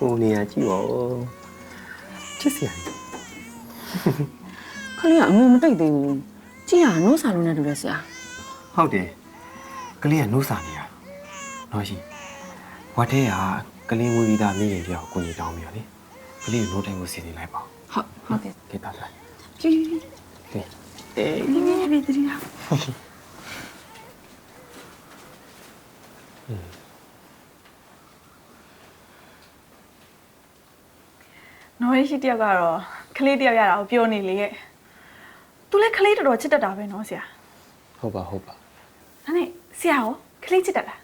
ဟိုနေရာကြည့်ပါဦးချစ်စရာကြီးခလေးကအငုံမတိတ်သေးဘူးကြည့်ရနိုးစာလုံးနဲ့တူတယ်ဆရာဟုတ်တယ်ကလေးကနှုတ်စာနေတာနော်ရှိဝတ်ထဲကကလေးမွေးပြီးသားမိရင်တယောက်ကိုကြီးတောင်းပြီးတော့လေကလေးကိုနှုတ်တိုင်းကိုစီနေလိုက်ပါဟုတ်ဟုတ်တယ်ကေတာဆိုင်ကြည့်ကြည့်ဟေးအေးဒီနေ့ဒီတည်းဟာ နော်ရရှိတယောက်ကတော့ကလေးတယောက်ရတာကိုပြောနေလေရဲ့သူလည်းကလေးတော်တော်ချစ်တတ်တာပဲနော်ဆရာဟုတ်ပါဟုတ်ပါဒါနဲ့ဆရာရောကလေးချစ်တတ်လား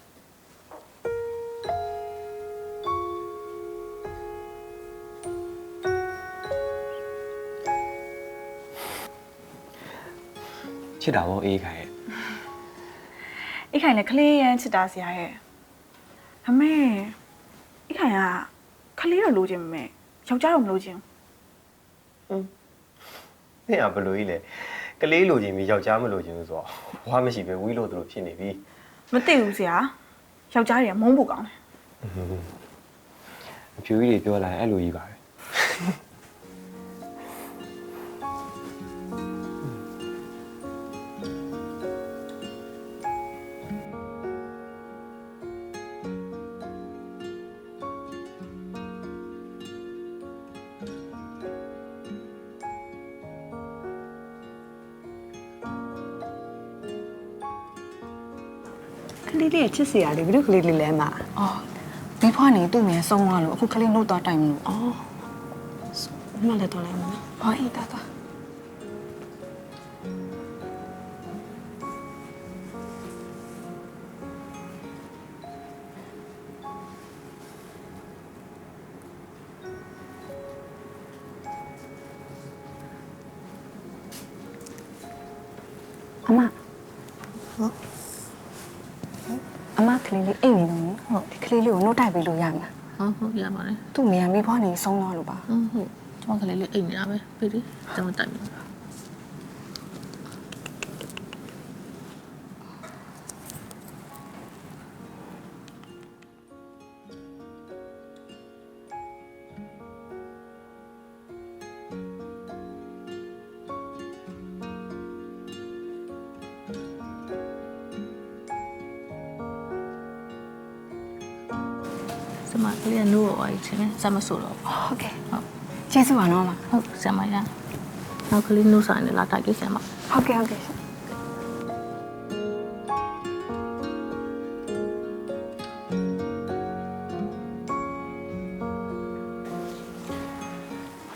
ချစ်တာပေါ့အေးခိုင်ရဲ့အိတ်ခိုင်လည်းကလေးရမ်းချစ်တာဆရာရဲ့အမေအိတ်ခိုင်ကကလေးတော့လိုချင်ပေမဲ့ ယောက်ျားတော့မလိုချင်ဘူးအဲ့ဒါဘယ်လိုကြီးလဲကလေးလိုချင်ပြီးယောက်ျားမလိုချင်ဘူးဆိုတော့ဘွားမရှိပဲဝီးလို့သူတို့ဖြစ်နေပြီမသိဘူးဆရာယောက်ျားတွေကမုန်းဖို့ကောင်းတယ် အဖြူကြီးတွေပြောလာရင်အဲ့လိုကြီးပါပဲ လေးလေးရဲ့ချစ်စရာလေးဘယ်လိုကလေးလေးလဲမှာအော်ဒီဖွားနေသူ့မြန်ဆုံးသွားလို့အခုကလေးနှုတ်သွားတိုင်မလို့အော်မလည်းတော့လိုက်မလားဟောအေးတာတာအမအမ ကလေးလေးအိတ်နေတော့ဟုတ်ဒီကလေးလေးကိုနှုတ်တိုက်ပေးလို့ရမလားဟုတ်ဟုတ်ရပါတယ်သူ့မြန်မိဖွားနေဆုံးသွားလို့ပါဟုတ်ဟုတ်ကျွန်မကလေးလေးအိတ်နေတာပဲပြေးဒီကျွန်မတိုင်ပြီ မကလေးကနိုးတော့အိတ်ချင်းစမဆိုတော့ဟုတ်ကဲ့ဟုတ်ကျေးဇူးပါနော်အမဟုတ်စမရနောက်ကလေးနိုးဆိုင်နေလာတိုက်ကိစမဟုတ်ကဲ့ဟုတ်ကဲ့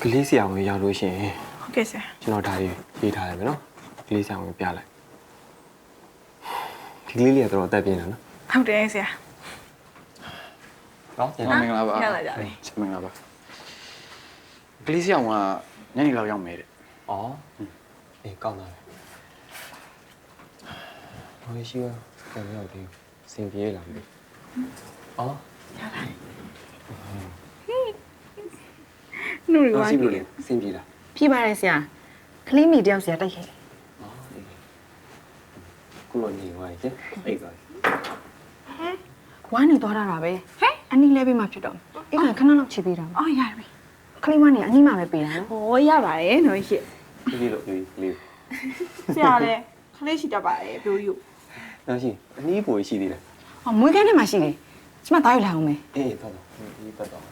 ကလေးဆရာဝန်ရောက်လို့ရှိရင်ဟုတ်ကဲ့ဆရာကျွန်တော်ဒါတွေရေးထားတယ်မယ်နော်ကလေးဆရာဝန်ပြလိုက်ဒီကလေးလေးကတော့အသက်ပြင်းတာနော်ဟုတ်တယ်ဆရာ နော်ပြန်လာမင်္ဂလာပါပြန်လာကြပြီဆက်မင်္ဂလာပါကလေးဆောင်ကညနေလောက်ရောက်မယ်တဲ့ဩအေးကောင်းပါပြီဘာရှိရောကံရောက်ပြီစင်ပြေးလာပြီဩရပါနူရီဝါစီပြီစင်ပြေးလာပြေးပါတယ်ဆရာကလေးမိတယောက်ဆရာတိုက်ခဲ့ကုလိုနေဝိုင်းကျအိတ်ပါဝိုင်းနေသွားတာပါပဲဟဲ အနီးလဲပေးမှဖြစ်တော့အေးကခဏလောက်ချစ်ပေးတာအော်ရပြီကလေးဝမ်းနေအနီးမှပဲပေးတာနော်ဟောရပါတယ်နော်ရရှိပြေးလို့ပြေးပြေးဆရာလည်းကလေးရှိတတ်ပါတယ်ပြိုးယူနောက်ရှိအနည်းပွေရှိသေးတယ်ဟောမွေးကန်းထဲမှာရှိတယ်ကျမသားယူလာအောင်မယ်အေးတော့တော့ဒီပတ်တော့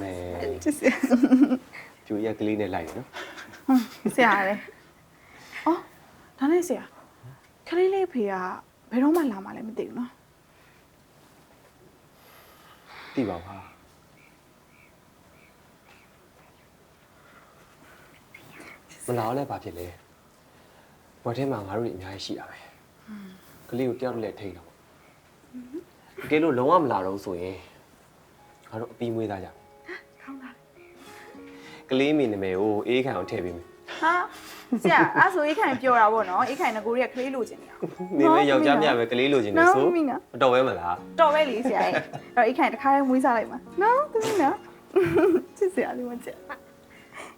မဲချစ်ဆရာကျူရကလေးနဲ့လိုက်နော်ဆရာလည်းအော်ဒါနဲ့ဆရာကလေးလေးဖေကဘယ်တော့မှလာမှလည်းမသိဘူးနော် သိပါပါမလာတော့လည်းဘာဖြစ်လဲဝတ်ထဲမှာငါတို့တွေအများကြီးရှိတာပဲကလေးကိုတယောက်တည်းလည်းထိန်းတော့တကယ်လို့လုံးဝမလာတော့ဆိုရင်ငါတို့အပီးမွေးသားကြကောင်းတာကလေးမိနာမည်ကိုအေးခံအောင်ထည့်ပေးမယ်ဟာ ဆရာအဲ့ဆိုအိတ်ခိုင်ပြောတာပေါ့နော်အိတ်ခိုင်ကကိုရီးကကလေးလိုချင်နေတာ နေမယောက်ျားမြပဲကလေးလိုချင်နေဆို နော်မိနော် မတော်ပဲမလား တော်ပဲလေဆရာရဲ့အဲ့တော့အိတ်ခိုင်တစ်ခါတည်းမွေးစားလိုက်ပါနော်သူနော်ချစ်ဆရာလေးမချစ်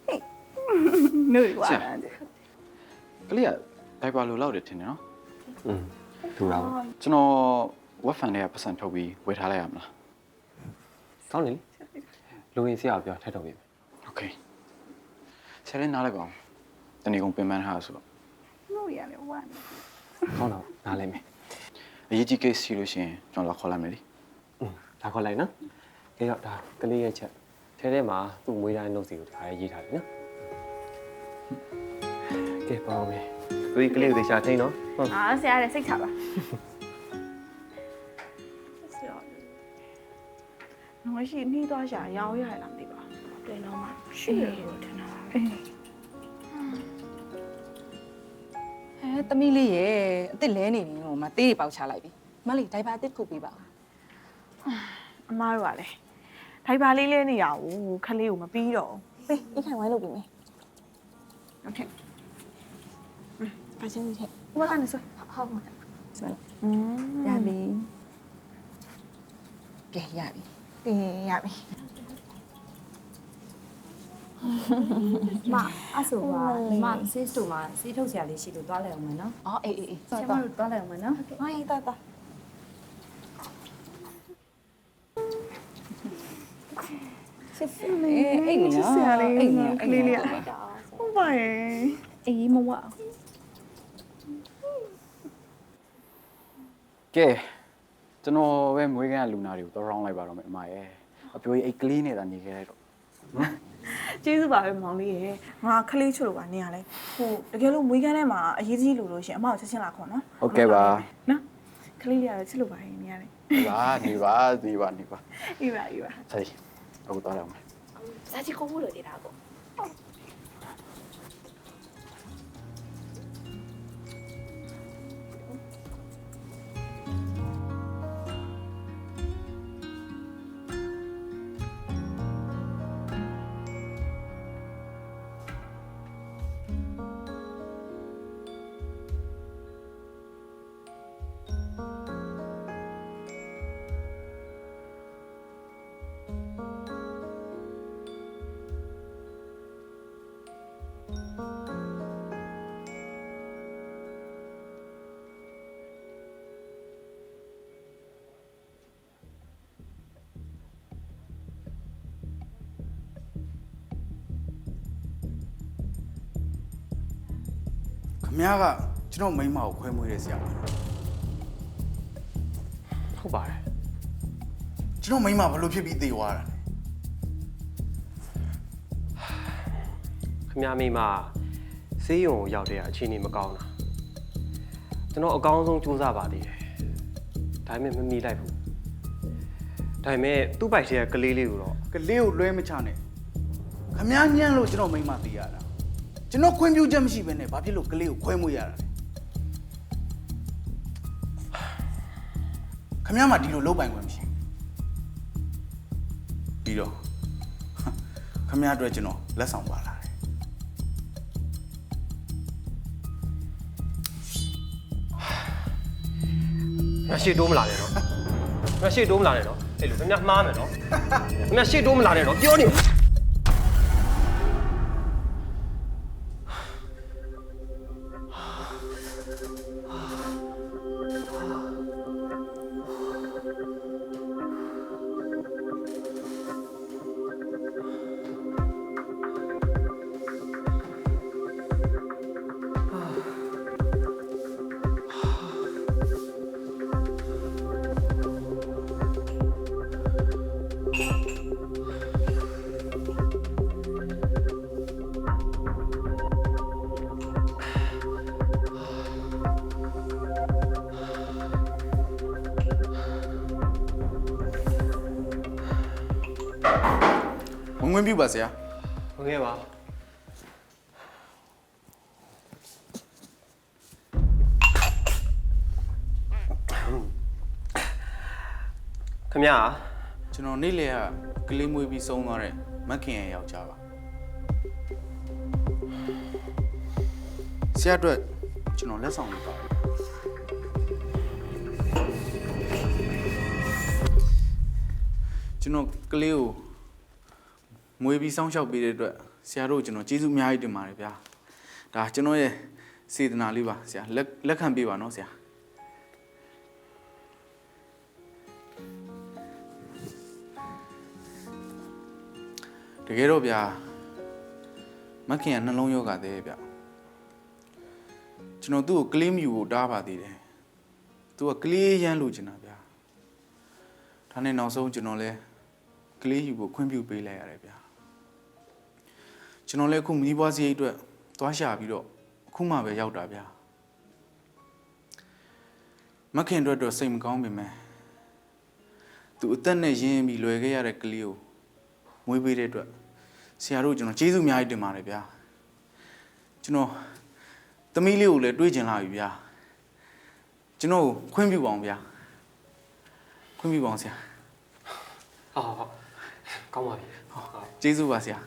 ဟေးနှုတ်ရပါလား ။ကလေးကဒိုင်ပါလိုလောက်တယ်ထင်တယ်နော် อืมထူတာပေါ့ ။ကျွန်တော်ဝက်ဖန်တွေကပတ်စံထုတ်ပြီးဝယ်ထားလိုက်ရမလား ကောင်းတယ်လေလူရင်ဆရာကိုပြောထက်တော့ပြီ โอเคဆရာလေးနားလိုက်ပါအောင် တနေ့ကုန်ပင်ပန်းထားဆိုတော့လို့ရတယ်ဝမ်းကောင်းတော့နားလဲမယ်အရေးကြီး case ရှိလို့ရှိရင်ကျွန်တော်လာခေါ်လိုက်မယ်လीอืมဒါခေါ်လိုက်နော်ကဲတော့ဒါကလေးရဲ့ချက်ထဲထဲမှာသူ့မွေးတိုင်းနှုတ်စီကိုတခါရေးထားတယ်နော်ကဲပေါ့မယ်သူဒီကလေးကိုသေချာထိန်းနော်ဟုတ်အာဆရာရဲ့စိတ်ချပါဆရာငါရှိနှီးသွားရှာရောင်းရရလားမသိပါဘူးတယ်တော့မှရှိရလို့ထင်တာအေးဟဲ သမီးလေးရဲ့အစ်စ်လဲနေပြီဟိုမသေးတွေပေါက်ချလိုက်ပြီမလေးဒိုင်ပါအစ်စ်ခုတ်ပေးပါဦးအမားတို့ကလည်းဒိုင်ပါလေးလေးနေရအောင်ခလေးကိုမပြီးတော့ပေးအိတ်ခိုင်ဝိုင်းလုပ်ပေးမယ်ဟုတ်ကဲ့ပါချင်းကြီးဟိုဘက်ကနေဆိုဟုတ်ပါဆိုอืมရပြီကဲရပြီတင်ရပြီ မအဲ့ဆိုပါဒီမဆေးစတိုမှာဆေးထုတ်ဆရာလေးရှိလို့တွားလိုက်အောင်မယ်နော်အော်အေးအေးအေးဆရာမတို့တွားလိုက်အောင်မယ်နော်ဟိုင်းတာတာစစ်စစ်အေးအိတ်နေနော်ဆရာလေးအိတ်နေကလေးလေးဟုတ်ပါရဲ့အေးမဝကဲကျွန်တော်ပဲမွေးကန်းလူနာတွေကိုတော့ round လိုက်ပါတော့မယ်အမရဲ့အပြိုကြီးအိတ်ကလေးနေတာနေခဲ့လိုက်တော့ ကျေးဇူးပါပဲမောင်လေးရဲ့ငါခလေးချွတ်လို့ပါနေရလဲဟိုတကယ်လို့မွေးကန်းထဲမှာအရေးကြီးလို့လို့ရှင်အမကိုချက်ချင်းလာခေါ်နော်ဟုတ်ကဲ့ပါနော်ခလေးလေးကတော့ချစ်လို့ပါရင်နေရတယ်နေပါနေပါနေပါနေပါအေးပါအေးပါဆက်ဒီအခုတော့ရအောင်မယ်စာချီကိုဘူးလို့နေတာကို အများကကျွန်တော်မိန်းမကိုခွဲမွေးတယ်ဆရာမဟုတ်ပါတယ်ကျွန်တော်မိန်းမဘလို့ဖြစ်ပြီးသေသွားတာလဲခင်ဗျားမိန်းမဆေးရုံကိုရောက်တဲ့အချိန်နေမကောင်းတာကျွန်တော်အကောင်းဆုံးစူးစမ်းပါသေးတယ်ဒါပေမဲ့မမီလိုက်ဘူးဒါပေမဲ့သူ့ပိုက်ထဲကကလေးလေးကိုတော့ကလေးကိုလွှဲမချနဲ့ခမည်းညံ့လို့ကျွန်တော်မိန်းမသိရတာ ကျွန်တော်ခွင့်ပြုချက်မရှိဘဲနဲ့ဘာဖြစ်လို့ကလေးကိုခွဲမွေးရတာလဲခမရမှာဒီလိုလုပ်ပိုင်ခွင့်မရှိပြီးတော့ခမရအတွက်ကျွန်တော်လက်ဆောင်ပါလာတယ်ငါရှေ့တိုးမလာနဲ့နော်ငါရှေ့တိုးမလာနဲ့နော်အဲ့လိုခင်ဗျားမှားမယ်နော်ခင်ဗျားရှေ့တိုးမလာနဲ့နော်ပြောနေ ဝင်ဝင်ပြုပါဆရာဟုတ်ကဲ့ပါခမ ्या ကျွန်တော်နေ့လေကကလေးမွေးပြီးဆုံးသွားတဲ့မက်ခင်ရဲ့ယောက်ျားပါဆရာအတွက်ကျွန်တော်လက်ဆောင်လုပ်ပါတယ်ကျွန်တော်ကလေးကို မွေးပြီးစောင့်ရှောက်ပေးတဲ့အတွက်ဆရာတို့ကိုကျွန်တော်ကျေးဇူးအများကြီးတင်ပါတယ်ဗျာဒါကျွန်တော်ရဲ့စေတနာလေးပါဆရာလက်လက်ခံပေးပါနော်ဆရာတကယ်တော့ဗျာမခင်ကနှလုံးယောဂတဲ့ဗျကျွန်တော်သူ့ကိုကလေးမြူကိုတားပါသေးတယ်သူကကလေးရမ်းလို့ချင်တာဗျာဒါနဲ့နောက်ဆုံးကျွန်တော်လဲ ကလေးယူဖို့ခွင့်ပြုပေးလိုက်ရတယ်ဗျာကျွန်တော်လဲအခုမီးပွားစရိတ်အတွက်သွားရှာပြီးတော့အခုမှပဲရောက်တာဗျာမခင်အတွက်တော့စိတ်မကောင်းပေမဲ့သူအသက်နဲ့ရင်းပြီးလွယ်ခဲ့ရတဲ့ကလေးကိုမွေးပေးတဲ့အတွက်ဆရာတို့ကျွန်တော်ကျေးဇူးအများကြီးတင်ပါတယ်ဗျာကျွန်တော်သမီးလေးကိုလည်းတွေးကျင်လာပြီဗျာကျွန်တော်ကိုခွင့်ပြုပါအောင်ဗျာခွင့်ပြုပါအောင်ဆရာဟာဟုတ် ကောင်းပါပြီဟုတ်ကျေးဇူးပါဆရာ